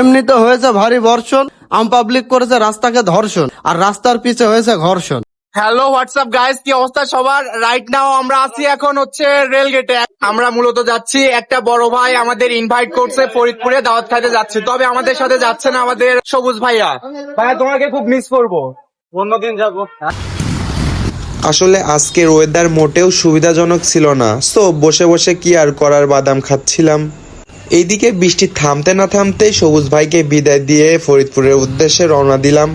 এমনিতে হয়েছে ভারী বর্ষণ আম পাবলিক করেছে রাস্তাকে ধর্ষণ আর রাস্তার পিছে হয়েছে ঘর্ষণ। হ্যালো হোয়াটসঅ্যাপ গাইস কি অবস্থা সবার? রাইট নাও আমরা আছি এখন হচ্ছে রেল গেটে আমরা মূলত যাচ্ছি একটা বড় ভাই আমাদের ইনভাইট করছে ফরিদপুরে দাওয়াত খাইতে যাচ্ছে। তবে আমাদের সাথে যাচ্ছে না আমাদের সবুজ ভাইয়া। ভাইয়া তোমাকে খুব মিস করব। অন্যদিন যাব। আসলে আজকের ওয়েদার মোটেও সুবিধাজনক ছিল না। সো বসে বসে কি আর করার বাদাম খাচ্ছিলাম? এইদিকে বৃষ্টি থামতে না থামতে সবুজ ভাইকে বিদায় দিয়ে ফরিদপুরের উদ্দেশ্যে রওনা দিলাম।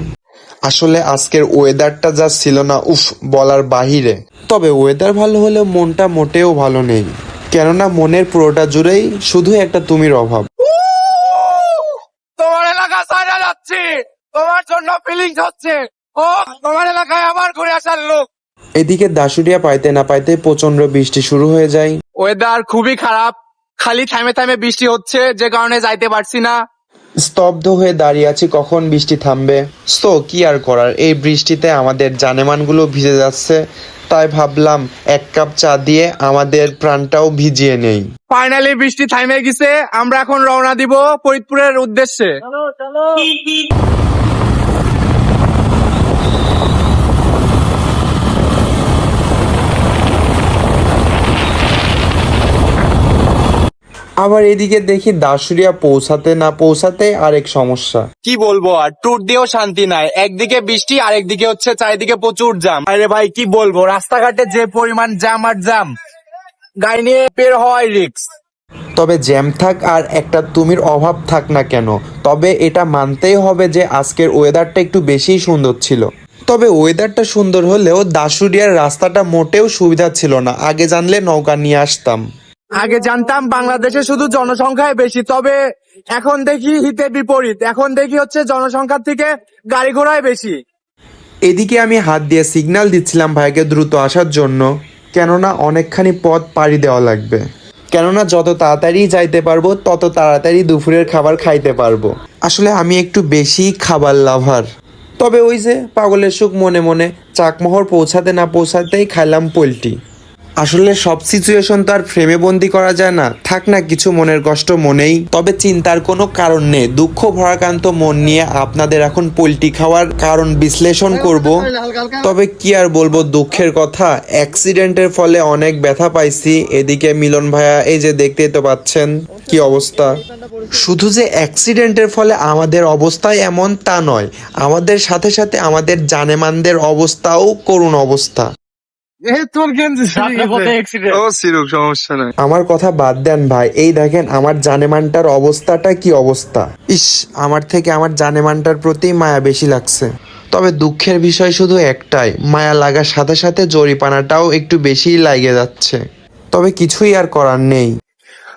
আসলে আজকের ওয়েদারটা যা ছিল না উফ বলার বাহিরে। তবে ওয়েদার ভালো হলেও মনটা মোটেও ভালো নেই। কেননা মনের পুরোটা জুড়েই শুধু একটা তুমির অভাব। তোমার এলাকা সাইডে যাচ্ছি। তোমার জন্য ফিলিংস হচ্ছে। ও তোমার এলাকায় আবার ঘুরে আসার লোক। এদিকে দাসুরিয়া পাইতে না পাইতে প্রচণ্ড বৃষ্টি শুরু হয়ে যায়। ওয়েদার খুবই খারাপ। খালি থামে থামে বৃষ্টি হচ্ছে যে কারণে যাইতে পারছি না। স্তব্ধ হয়ে দাঁড়িয়ে আছি কখন বৃষ্টি থামবে? সো কি আর করার? এই বৃষ্টিতে আমাদের জানেমানগুলো ভিজে যাচ্ছে। তাই ভাবলাম এক কাপ চা দিয়ে আমাদের প্রাণটাও ভিজিয়ে নেই। ফাইনালি বৃষ্টি থামে গেছে আমরা এখন রওনা দিব ফরিদপুরের উদ্দেশ্যে। আবার এদিকে দেখি দাসুরিয়া পৌঁছাতে না পৌঁছাতে আরেক সমস্যা। কি বলব আর? ট্যুর দিয়েও শান্তি নাই। একদিকে বৃষ্টি আর একদিকে হচ্ছে চারিদিকে প্রচুর জ্যাম। আরে ভাই কি বলব? রাস্তাঘাটে যে পরিমাণ জ্যাম আর জ্যাম গাড়ি নিয়ে বের হয় রিক্স তবে জ্যাম থাক আর একটা তুমির অভাব থাক না কেন তবে এটা মানতেই হবে যে আজকের ওয়েদারটা একটু বেশিই সুন্দর ছিল। তবে ওয়েদারটা সুন্দর হলেও দাসুরিয়ার রাস্তাটা মোটেও সুবিধা ছিল না। আগে জানলে নৌকা নিয়ে আসতাম। আগে জানতাম বাংলাদেশে শুধু জনসংখ্যাই বেশি, তবে এখন দেখি হিতে বিপরীত। এখন দেখি হচ্ছে জনসংখ্যার থেকে গাড়ি ঘোড়াই বেশি। এদিকে আমি হাত দিয়ে সিগন্যাল দিচ্ছিলাম ভাইকে দ্রুত আসার জন্য, কেননা অনেকখানি পথ পাড়ি দেওয়া লাগবে। কেননা যত তাড়াতাড়ি যাইতে পারব, তত তাড়াতাড়ি দুপুরের খাবার খাইতে পারব। আসলে আমি একটু বেশি খাবার লাভার। তবে ওই যে পাগলের সুখ মনে মনে চাকমোহর পৌঁছাতে না পৌঁছাতেই খাইলাম পোলট্রি। আসলে সব সিচুয়েশন তো আর ফ্রেমে বন্দি করা যায় না। থাক না, কিছু মনের কষ্ট মনেই। তবে চিন্তার কোনো কারণ নেই। দুঃখ ভরাকান্ত মন নিয়ে আপনাদের এখন পোলট্রি খাওয়ার কারণ বিশ্লেষণ করব। তবে কি আর বলব, দুঃখের কথা। অ্যাক্সিডেন্টের ফলে অনেক ব্যথা পাইছি। এদিকে মিলন ভাইয়া, এই যে দেখতেই তো পাচ্ছেন, কি অবস্থা। শুধু যে অ্যাক্সিডেন্টের ফলে আমাদের অবস্থাই এমন তা নয়, আমাদের সাথে সাথে আমাদের জানেমানদের অবস্থাও করুণ অবস্থা। আমার কথা বাদ দেন ভাই। এই দেখেন আমার জানেমানটার অবস্থাটা কি অবস্থা? ইস আমার থেকে আমার জানেমানটার প্রতি মায়া বেশি লাগছে। তবে দুঃখের বিষয় শুধু একটাই মায়া লাগার সাথে সাথে জরিপানাটাও একটু বেশিই লাগে যাচ্ছে। তবে কিছুই আর করার নেই।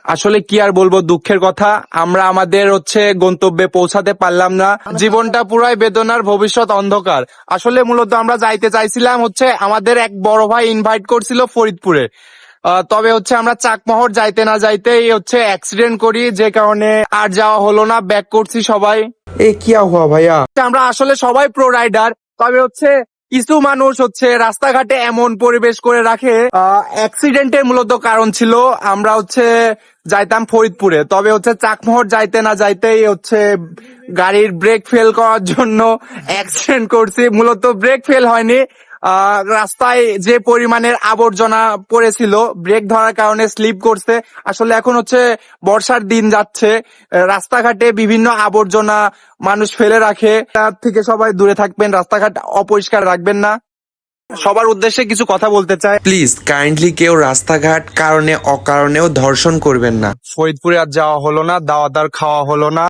আসলে কি আর বলব দুঃখের কথা আমরা আমাদের হচ্ছে গন্তব্যে পৌঁছাতে পারলাম না। জীবনটা পুরাই বেদনার ভবিষ্যৎ অন্ধকার। আসলে মূলত আমরা যাইতে চাইছিলাম হচ্ছে আমাদের এক বড় ভাই ইনভাইট করছিল ফরিদপুরে। তবে হচ্ছে আমরা চাকমহর যাইতে না যাইতেই হচ্ছে অ্যাক্সিডেন্ট করি যে কারণে আর যাওয়া হলো না ব্যাক করছি সবাই। এ কি আবহাওয়া ভাইয়া? আমরা আসলে সবাই প্রো রাইডার তবে হচ্ছে কিছু মানুষ হচ্ছে রাস্তাঘাটে এমন পরিবেশ করে রাখে অ্যাক্সিডেন্টের মূলত কারণ ছিল আমরা হচ্ছে যাইতাম ফরিদপুরে। তবে হচ্ছে চাকমোহর যাইতে না যাইতেই হচ্ছে গাড়ির ব্রেক ফেল করার জন্য অ্যাক্সিডেন্ট করছি। মূলত ব্রেক ফেল হয়নি রাস্তায় যে পরিমাণের আবর্জনা পড়েছিল ব্রেক ধরার কারণে স্লিপ করছে। আসলে এখন হচ্ছে বর্ষার দিন যাচ্ছে রাস্তাঘাটে বিভিন্ন আবর্জনা মানুষ ফেলে রাখে। তার থেকে সবাই দূরে থাকবেন রাস্তাঘাট অপরিষ্কার রাখবেন না। সবার উদ্দেশ্যে কিছু কথা বলতে চাই। প্লিজ কাইন্ডলি কেউ রাস্তাঘাট কারণে অকারণেও ধর্ষণ করবেন না। ফরিদপুরে আর যাওয়া হলো না দাওয়াত আর খাওয়া হলো না।